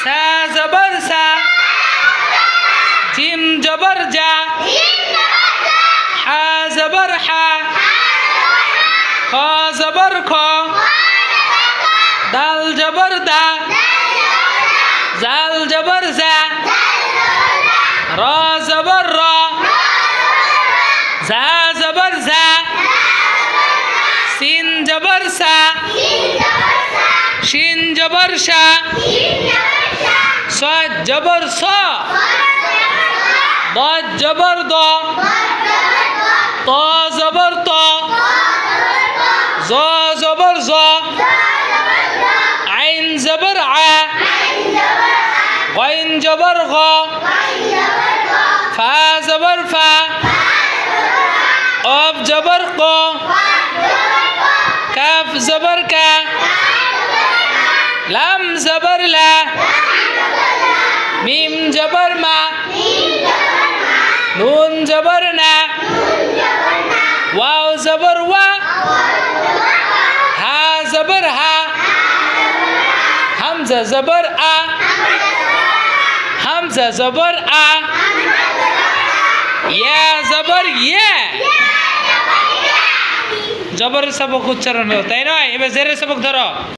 সা জবর সা জিম জবর যা হা জবর হা খ জবর খ দাল জবর দা জাল জবর জা র জবর র ঝা জবর ঝা সিন জবর সা শিন জবর সা جبر سا. با جبر دا. تا زبر تا. زا زبر زا. عين زبر عا. غين جبر غا. فا زبر فا. قاف جبر قا. كاف زبر كا لم زبر لا. মিম জবর মা। নুন জবর না। ওয়াও জবর ওয়া। হা জবর হা। হামজা জবর আ। হামজা জবর আ। ইয়া জবর ইয়া। জবর সবক উচ্চারণ হলো, তাই নয়? এবার জেরের সবক ধরো।